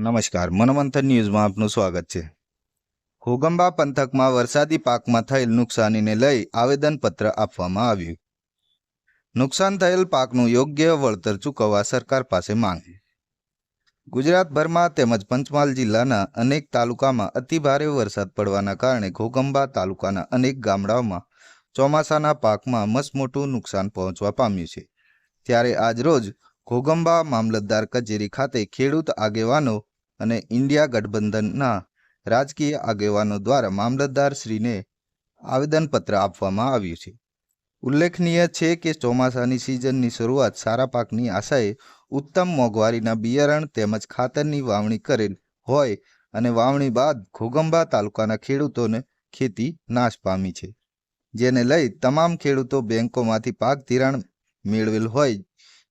નમસ્કાર, મનમંથન ન્યૂઝમાં આપનું સ્વાગત છે. ઘોગંબા પંથકમાં વરસાદી પાકમાં થયેલ નુકસાનીને લઈ આવેદનપત્ર આપવામાં આવ્યું. નુકસાન થયેલ પાકનું યોગ્ય વળતર ચૂકવવા સરકાર પાસે માંગ. ગુજરાતભરમાં તેમજ પંચમહાલ જિલ્લાના અનેક તાલુકામાં અતિભારે વરસાદ પડવાના કારણે ઘોગંબા તાલુકાના અનેક ગામડાઓમાં ચોમાસાના પાકમાં મસમોટું નુકસાન પહોંચવા પામ્યું છે. ત્યારે આજરોજ ઘોગંબા મામલતદાર કચેરી ખાતે ખેડૂત આગેવાનો અને ઇન્ડિયા ગઠબંધનના રાજકીય આગેવાનો દ્વારા મામલતદાર શ્રીને આવેદનપત્ર આપવામાં આવ્યું છે. ઉલ્લેખનીય છે કે ચોમાસાની સિઝનની શરૂઆત સારા પાકની આશાએ ઉત્તમ મોંઘવારીના બિયારણ તેમજ ખાતરની વાવણી કરેલ હોય અને વાવણી બાદ ઘોગંબા તાલુકાના ખેડૂતોને ખેતી નાશ પામી છે. જેને લઈ તમામ ખેડૂતો બેંકોમાંથી પાક ધિરાણ મેળવેલ હોય,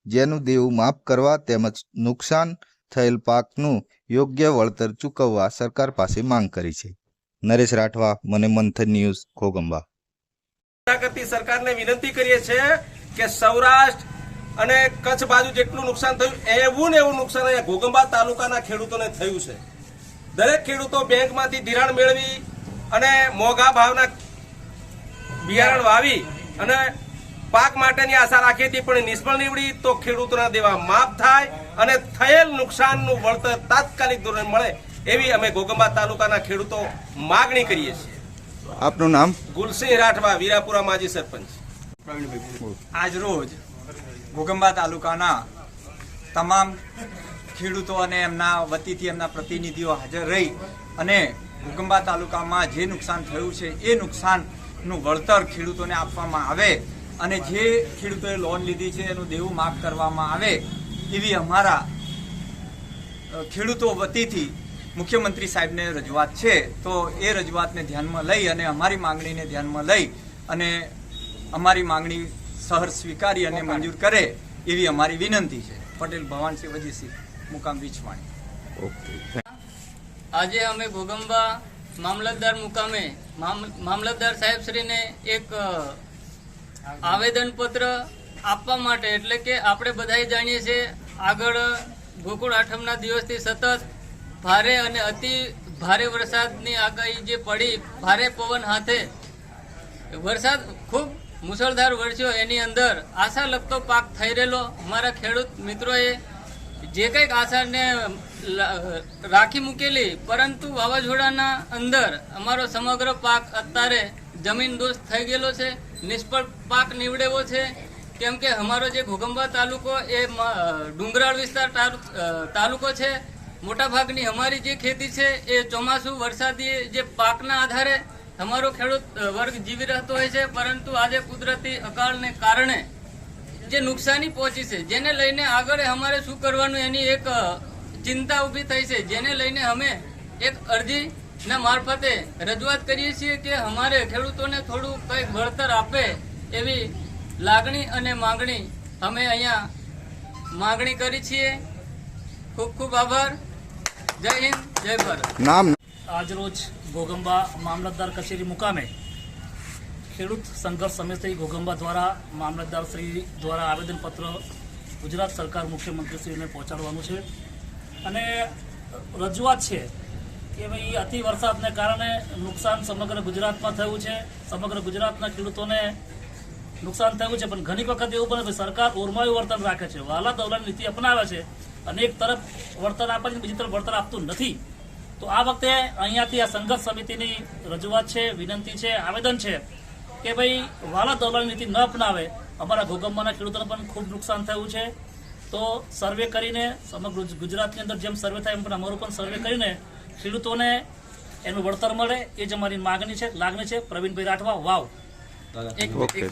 જેનું દેવું માફ કરવા તેમજ નુકસાન થયેલ પાકનું યોગ્ય વળતર ચૂકવવા સરકાર પાસે માંગ કરી છે. નરેશ રાઠવા, મને મંથન ન્યૂઝ, ખોગંબા. કરતી સરકારને વિનંતી કરીએ છીએ કે સૌરાષ્ટ્ર અને કચ્છ બાજુ જેટલું નુકસાન થયું, એવું ને એવું નુકસાન અહીંયા ઘોગંબા તાલુકાના ખેડૂતોને થયું છે. દરેક ખેડૂતો બેંકમાંથી ધિરાણ મેળવી અને મોંઘા ભાવના બિયારણ વાવી અને પાક માટેની આશા રાખી હતી પણ નિષ્ફળ નીવડી, તો ખેડૂતોના દેવા માફ થાય. અને થયેલ નુકસાનનું વળતર તાત્કાલિક ધોરણે મળે એવી અમે ઘોગંબા તાલુકાના ખેડૂતો માગણી કરીએ છીએ. આપનું નામ? ગુલસિંહ રાઠવા વીરાપુરા માજી સરપંચ. આજ રોજ ઘોગંબા તાલુકાના તમામ ખેડૂતો અને એમના વતીથી એમના પ્રતિનિધિઓ હાજર રહી અને ઘોગંબા તાલુકામાં જે નુકસાન થયું છે એ નુકસાનનું વળતર ખેડૂતોને આપવામાં આવે અને જે ખેડૂતોએ લોન લીધી છે એનું દેવું માફ કરવામાં આવે એવી અમારા ખેડૂતો વતીથી મુખ્યમંત્રી સાહેબને રજૂઆત છે તો એ રજૂઆતને ધ્યાનમાં લઈ અને અમારી માંગણીને ધ્યાનમાં લઈ અને અમારી માંગણી સહર સ્વીકારી અને મંજૂર કરે એવી અમારી વિનંતી છે. પટેલ ભવાનસિંહ વજીસિંહ મુકામ વીછવાણી આજે અમે ભોગંબા મામલતદાર મુકામે મામ- મામલતદાર સાહેબશ્રીને એક આવેદનપત્ર આપવા માટે, એટલે કે આપણે બધાએ જાણીએ છીએ, આગળ ગોકુળ આઠમના દિવસથી સતત ભારે અને અતિ ભારે વરસાદની આગાહી જે પડી, ભારે પવન હાથે. વરસાદ ખૂબ મુસળધાર વરસ્યો. એની અંદર આશા લગતો પાક થઈ રહેલો. અમારા ખેડૂત મિત્રોએ જે કંઈક આશાને રાખી મૂકેલી, પરંતુ વાવાઝોડાના અંદર અમારો સમગ્ર પાક અત્યારે જમીન દોસ્ત થઈ ગયેલો છે, નિષ્ફળ પાક નીવડેવો છે. કેમ કે અમારો જે ઘોગંબા તાલુકો એ ડુંગરાળ વિસ્તાર તાલુ- તાલુકો છે, મોટાભાગની અમારી જે ખેતી છે એ ચોમાસું વરસાદી જે પાકના આધારે અમારો ખેડૂત વર્ગ જીવી રહેતો હોય છે, પરંતુ આજે કુદરતી અકાળને કારણે જે નુકસાની પહોંચી છે, જેને લઈને આગળ અમારે શું કરવાનું એની એક ચિંતા ઊભી થઈ છે, જેને લઈને અમે એક અરજીના મારફતે રજૂઆત કરીએ છીએ કે અમારે ખેડૂતોને થોડું કંઈક વળતર આપે એવી લાગણી અને માંગણી અમે અહીંયા માંગણી કરી છીએ. ખૂબ ખૂબ આભાર. જય હિન્દ જય ભારત. નામ આજરોજ ઘોગંબા મામલતદાર કચેરી મુકામે ખેડૂત સંઘર્ષ સમિતિ ઘોગંબા દ્વારા મામલતદાર શ્રી દ્વારા આવેદનપત્ર ગુજરાત સરકાર મુખ્યમંત્રીશ્રીને પહોંચાડવાનું છે. અને રજૂઆત છે કે ભાઈ અતિ વરસાદને કારણે નુકસાન સમગ્ર ગુજરાતમાં થયું છે. સમગ્ર ગુજરાતના ખેડૂતોને નુકસાન થયું છે, પણ ઘણી વખત એવું બને સરકાર ઓરમાયું વર્તન રાખે છે, વાલા દવલાની નીતિ અપનાવે છે અને એક તરફ વળતર આપે છે બીજી તરફ વળતર આપતું નથી. તો આ વખતે અહીંયાથી આ સંઘર્ષ સમિતિની રજૂઆત છે, વિનંતી છે, આવેદન છે કે ભાઈ, વાલા દવલાની નીતિ ન અપનાવે. અમારા ભૂકંપના ખેડૂતોને પણ ખૂબ નુકસાન થયું છે. તો સર્વે કરીને સમગ્ર ગુજરાતની અંદર જેમ સર્વે થાય એમ પણ અમારું પણ સર્વે કરીને ખેડૂતોને એનું વળતર મળે, એ જ અમારી માગણી છે, લાગણી છે. પ્રવીણભાઈ રાઠવા, વાવ. ઓકે